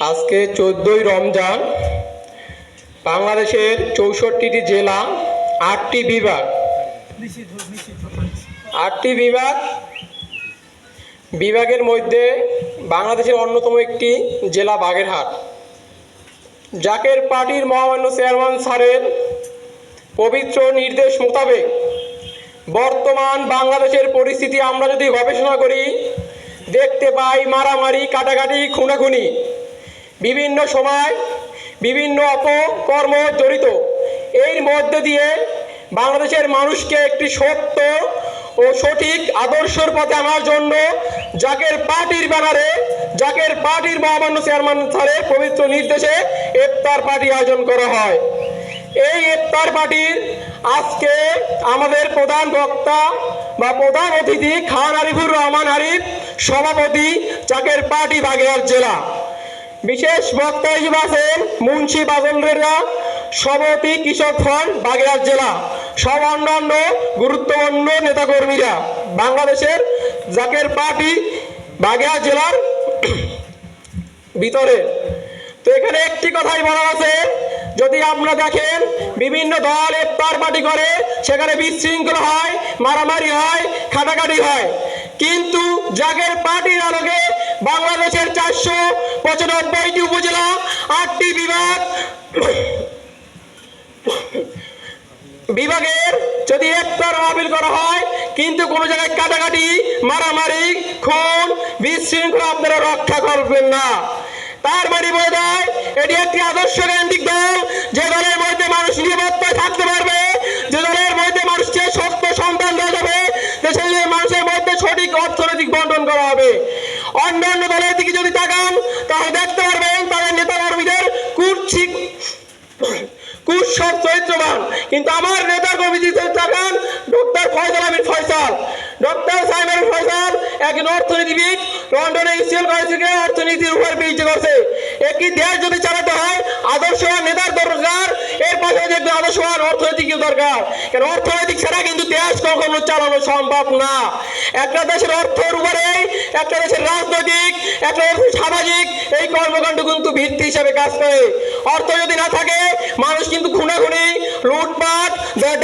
আজকে চোদ্দোই রমজান, বাংলাদেশের চৌষট্টিটি জেলা, আটটি বিভাগ। আটটি বিভাগ, বিভাগের মধ্যে বাংলাদেশের অন্যতম একটি জেলা বাগেরহাট। জাকের পার্টির মহামান্য চেয়ারম্যান স্যারের পবিত্র নির্দেশ মোতাবেক বর্তমান বাংলাদেশের পরিস্থিতি আমরা যদি গবেষণা করি, দেখতে পাই মারামারি, কাটাকাটি, খুনাখুনি। বিভিন্ন সময় বিভিন্ন অপকর্ম জড়িত। এর মধ্যে দিয়ে বাংলাদেশের মানুষকে একটি সত্য ও সঠিক আদর্শের পথে আনার জন্য জাকের পার্টির ব্যানারে, জাকের পার্টির মহামান্য চেয়ারম্যান স্যারের পবিত্র নির্দেশে ইফতার পার্টি আয়োজন করা হয়। এই ইফতার পার্টির আজকে আমাদের প্রধান বক্তা বা প্রধান অতিথি খান আরিফুর রহমান আরিফ, সভাপতি চাকের পার্টি বাগেরহাট জেলা। বিশেষ বক্তা হিসেবে আছেন মুন্সি বাজলরেরা সভাপতি কৃষক ফ্রন্ট বাগেরহাট জেলা। সব অন্যান্য গুরুত্বপূর্ণ নেতাকর্মীরা। বাংলাদেশের জাকের পার্টি বাগেরহাট জেলার ভিতরে। তো এখানে একটি কথাই বলা আছে, যদি আপনারা দেখেন বিভিন্ন দল ইফতার পার্টি করে, সেখানে বিশৃঙ্খলা হয়, মারামারি হয়, খাটাখাটি হয়। কিন্তু জাগের পার্টির আলোকে বাংলাদেশের চারশো পঁচানব্বইটি উপজেলা, আটটি বিভাগ। বিভাগের যদি একবার মাহফিল করা হয়, কিন্তু কোনো জায়গায় কাটাকাটি, মারামারি, খুন, বিশৃঙ্খলা আপনারা রক্ষা করবেন না। তার মানে বোঝা যায় এটি একটি আদর্শ কেন্দ্রিক দল, যে দলের মধ্যে মানুষ যদি তাকান, তাহলে দেখতে পারবেন তাদের নেতা কর্মীদের কুৎসিক কুৎসব চরিত্রবান। কিন্তু আমার নেতা কর্মী যদি তাকান ফয়সাল আমির ফয়সাল, ডক্টর সাহেব আমির ফয়সাল, একজন অর্থনীতিবিদ, লন্ডনে ইসিএল কলেজ থেকে অর্থনীতির উপর পিএইচডি করছে। একটি দেশ যদি চালাতে হয় আদর্শবান নেতার দরকার, এর পাশে দেখবে আদর্শবান অর্থনৈতিক দরকার। কারণ অর্থনৈতিক ছাড়া কিন্তু দেশ কখনো চালানো সম্ভব না। একটা দেশের অর্থের উপরেই একটা দেশের রাজনৈতিক, একটা দেশের সামাজিক, এই কর্মকাণ্ড কিন্তু ভিত্তি হিসাবে কাজ করে। অর্থ যদি না থাকে, মানুষ কিন্তু খুনাখুনি, লুটপাট,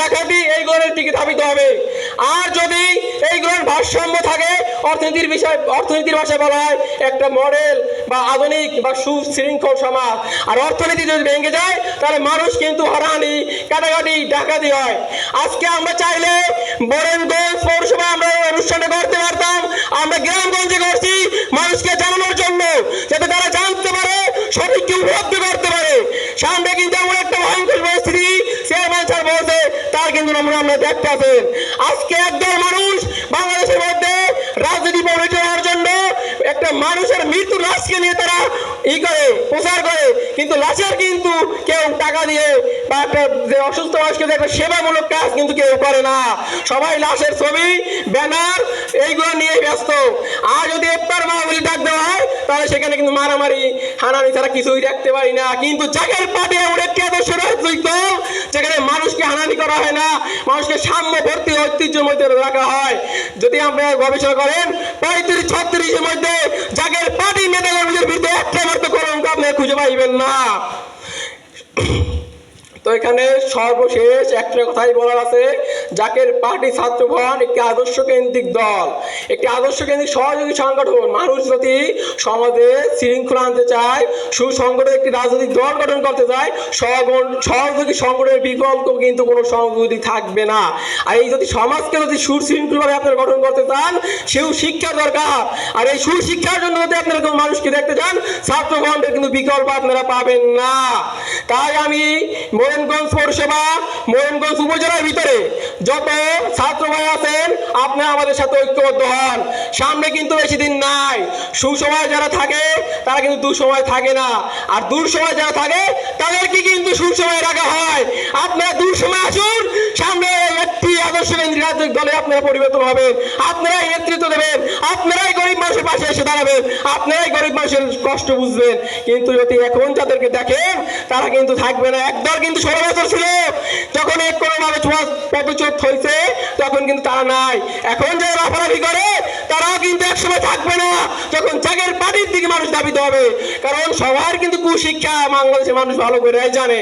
ডাকাতি হবে। আর যদি এইগুলোর ভারসাম্য থাকে, অর্থনীতির বিষয় অর্থনীতির ভাষায় বলা হয় একটা মডেল বা আধুনিক বা সুশৃঙ্খল সমাজ। আর অর্থনীতি যদি ভেঙে যায়, তাহলে মানুষ কিন্তু হারাহানি কাটাকাটি, ডাকাতি হয়। আজকে আমরা চাইলে বরেনগঞ্জ পৌরসভা আমরা এই অনুষ্ঠানটা করতে পারতাম। আমরা গ্রামগঞ্জে করছি মানুষকে জানানোর জন্য, যাতে তারা জানতে পারে সঠিককে উপলব্ধি আমরা দেখতে আজকে একদল মানুষ বাংলাদেশের মধ্যে রাজনীতি একটা মানুষের মৃত্যু লাশকে নিয়ে তারা ই করে, প্রচার করে। কিন্তু লাশের কিন্তু কেউ টাকা দিয়ে বা যে অসুস্থ মানুষকে একটা সেবামূলক কাজ কিন্তু কেউ করে না। সবাই লাশের ছবি, ব্যানার, এইগুলো নিয়ে ব্যস্ত। আর যদি একবার মাহবুলি ডাক দেওয়া হয়, তাহলে সেখানে কিন্তু মারামারি হানানি ছাড়া কিছুই দেখতে পারি না। কিন্তু জাগের পার্টি এমন একটি আদর্শ যেখানে মানুষকে হানানি করা হয় না, মানুষকে সাম্য ভর্তি ঐতিহ্যের মধ্যে রাখা হয়। যদি আপনারা গবেষণা করেন, পঁয়ত্রিশ, ছত্রিশের মধ্যে জাগের পার্টি মেদেলের বিরুদ্ধে একটা করতে কলঙ্ক আপনি খুঁজে পাইবেন না। তো এখানে সর্বশেষ একটা কথাই বলার আছে, জাকের পার্টি ছাত্রগণ একটি আদর্শ কেন্দ্রিক দল। একটি আদর্শ কেন্দ্রিক সহযোগী সংগঠন। মানুষ যদি সমাজে শৃঙ্খলা আনতে চায়, সুসংগঠিত একটি রাজনৈতিক দল গঠন করতে চায় সহযোগী সংগঠনের বিকল্প কিন্তু কোনো সহযোগী থাকবে না। আর এই যদি সমাজকে যদি সুশৃঙ্খলভাবে আপনারা গঠন করতে চান, সেও শিক্ষা দরকার। আর এই সুশিক্ষার জন্য যদি আপনারা কোনো মানুষকে দেখতে চান ছাত্রগণের কিন্তু বিকল্প আপনারা পাবেন না। তাই আমি মোহনগঞ্জ পৌরসভা মোহনগঞ্জ উপজেলার ভিতরে যত ছাত্র ভাই আছেন আপনারা আমাদের সাথে ঐক্যবদ্ধ হন। সামনে কিন্তু বেশি দিন নাই। সুসময় যারা থাকে, তারা কিন্তু দুঃসময় থাকে না। আর দুঃসময় যারা থাকে, তাদেরকে কিন্তু সুসময় রাখা হয়। আপনারা দুঃসময় আসুন, সামনে একটি আদর্শকেন্দ্রী রাজনৈতিক দলে আপনারা পরিবর্তন হবেন। আপনারাই নেতৃত্ব দেবেন। আপনারাই গরিব মানুষের পাশে এসে দাঁড়াবেন আপনারাই গরিব মানুষের কষ্ট বুঝবেন। কিন্তু যদি এখন যাদেরকে দেখেন, তারা কিন্তু থাকবে না। একদল কিন্তু ষোলো বছর ছিল। যখন এক কোনো ভাবে পদচ্যুত হয়েছে, তখন কিন্তু তারা নাই। এখন যারা লাফালাফি করে, তারাও কিন্তু একসময় থাকবে না। যখন চাকের পাটির দিকে মানুষ দাবিতে হবে। কারণ সবার কিন্তু কুশিক্ষা বাংলাদেশের মানুষ ভালো করে জানে।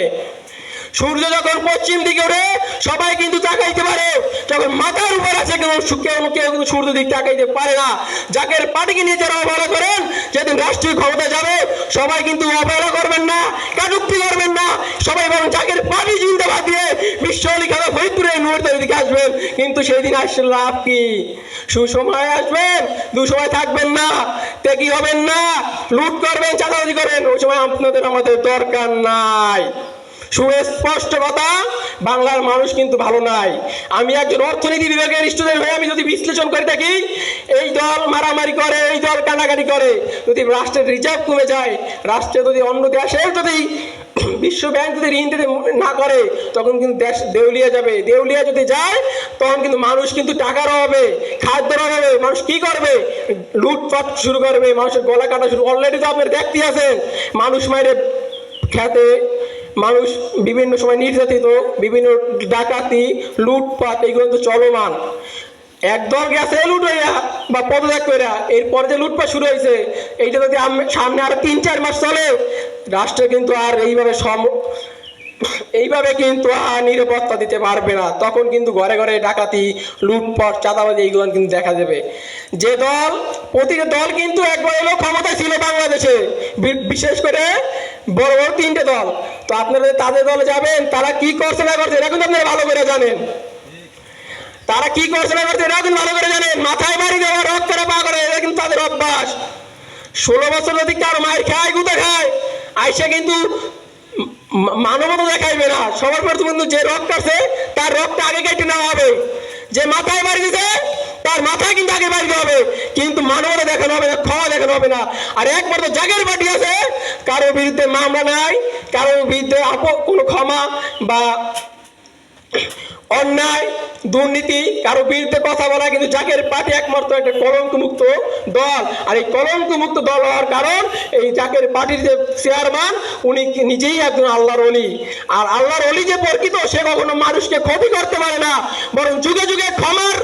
সূর্য যখন পশ্চিম দিকে ওঠে, সবাই কিন্তু তাকাইতে পারে। যখন মাথার উপর আছে কেউ কেউ কেউ কিন্তু সূর্য দিক তাকাইতে পারে না। জাকের পার্টিকে নিয়ে যারা অবহেলা করেন, যেদিন রাষ্ট্রীয় ক্ষমতা যাবে, সবাই কিন্তু অবহেলা করবেন না, কাটুক্তি করবেন না। সবাই বরং জাকের পার্টি জিন্দাবাদ দিয়ে বিশ্ব অলি খেলা ফরিদপুরে মুহূর্তের দিকে আসবেন। কিন্তু সেই দিন আসলে লাভ কি? সুসময় আসবেন, দুসময় থাকবেন না তেকি হবেন না, লুট করবেন, চাঁদাবাজি করবেন। ওই সময় আপনাদের আমাদের দরকার নাই। সুস্পষ্ট কথা, বাংলার মানুষ কিন্তু ভালো নাই। আমি একজন অর্থনীতি বিভাগের স্টুডেন্ট হয়ে আমি যদি বিশ্লেষণ করে থাকি এই দল মারামারি করে, এই দল কানাকানি করে, যদি রাষ্ট্রের রিজার্ভ কমে যায়, রাষ্ট্রে যদি অন্য দেশের যদি বিশ্ব ব্যাংক যদি ঋণ দিতে না করে, তখন কিন্তু দেশ দেউলিয়া যাবে। দেউলিয়া যদি যায়, তখন কিন্তু মানুষ কিন্তু টাকার অভাবে খাদ্যের অভাবে মানুষ কি করবে? লুটপাট শুরু করবে, মানুষের গলা কাটা শুরু অলরেডি তো আপনার দেখতে আছেন। মানুষ মাইরে খেতে মানুষ বিভিন্ন সময় নির্যাতিত, বিভিন্ন ডাকাতি, লুটপাট এগুলো তো চলমান। একদল গেছে লুট হইয়া বা পদত্যাগ কইরা। এরপর যে লুটপাট শুরু হয়েছে এইটা যদি সামনে আর তিন, চার মাস চলে, রাষ্ট্র কিন্তু আর এইভাবে সম, এইভাবে কিন্তু আর নিরাপত্তা দিতে পারবে না। তখন কিন্তু ঘরে ঘরে ডাকাতি, লুটপাট, চাঁদাবাজি এইগুলো কিন্তু দেখা যাবে যে দল, প্রতিটা দল কিন্তু একবার এলো ক্ষমতায় ছিল বাংলাদেশে। বিশেষ করে বড় বড় তিনটে দল। তো আপনারা তাদের দলে যাবেন, তারা কি করছে না করছে এটা কিন্তু আপনারা ভালো করে জানেন। তারা কি করছে না করছে এটা কিন্তু ভালো করে জানেন। মাথায় বাড়ি দেওয়া রক করে পা করে এটা কিন্তু তাদের অভ্যাস। ষোলো বছর যদি কারও মায়ের খায়, গুতে খায়, আইসে কিন্তু মানবতা দেখাইবে না। সবার প্রথম কিন্তু যে রক কাটছে তার রক্তটা আগে কেটে নেওয়া হবে। যে মাথায় বাড়ি দিছে তার মাথায় কিন্তু আগে বাড়িতে হবে। কিন্তু মানবতা দেখানো হবে না খাওয়া দেখানো হবে না। আর একবার তো জাগের বাটি আছে, কারও বিরুদ্ধে মামলা নাই, কারও বিরুদ্ধে আপ- কোনো ক্ষমা বা অন্যায়, দুর্নীতি, কারও বিরুদ্ধে কথা বলা, কিন্তু জাকের পার্টি একমাত্র একটা কলঙ্ক মুক্ত দল। আর এই কলঙ্ক মুক্ত দল হওয়ার কারণ, এই জাকের পার্টির যে চেয়ারম্যান উনি নিজেই একজন আল্লাহর অলি। আর আল্লাহর অলি যে প্রকৃত, সে কখনো মানুষকে ক্ষতি করতে পারে না, বরং যুগে যুগে ক্ষমার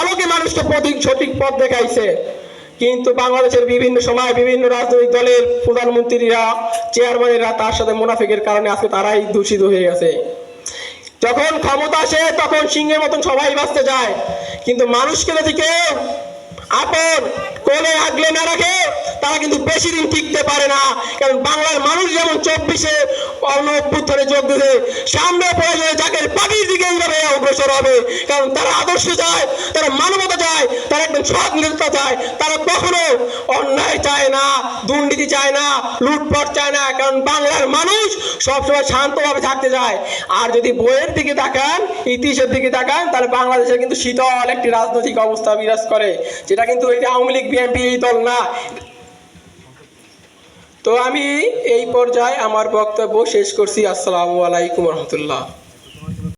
আলোকে মানুষকে সঠিক পথ দেখাইছে। কিন্তু বাংলাদেশের বিভিন্ন সময় বিভিন্ন রাজনৈতিক দলের প্রধানমন্ত্রীরা চেয়ারম্যানেরা তার সাথে মুনাফিকের কারণে আজকে তারাই দূষিত হয়ে গেছে। যখন ক্ষমতা আসে, তখন সিংহের মতন সবাই বাঁচতে যায়। কিন্তু মানুষকে যদি কেউ আপন কোলে আগলে না রাখে তারা কিন্তু বেশি দিন টিকতে পারে না। কারণ বাংলার মানুষ যেমন চব্বিশে অভ্যুত্থানে যোগ দিতে সামনে প্রয়োজনে যাকে পার্টির দিকে এইভাবে অগ্রসর হবে। কারণ তারা আদর্শ চায়, তারা মানবতা চায়, তারা একদম সৎ নেতা চায়। তারা কখনো অন্যায় চায় না, দুর্নীতি চায় না, লুটপট চায় না, কারণ বাংলার মানুষ সবসময় শান্তভাবে থাকতে চায়। আর যদি বইয়ের দিকে তাকান, ইতিহাসের দিকে তাকান, তাহলে বাংলাদেশে কিন্তু শীতল একটি রাজনৈতিক অবস্থা বিরাজ করে, যেটা কিন্তু যে আওয়ামী লীগ, বিএনপি এই দল না। তো আমি এই পর্যায়ে আমার বক্তব্য শেষ করছি। আসসালামু আলাইকুম রহমতুল্লাহ।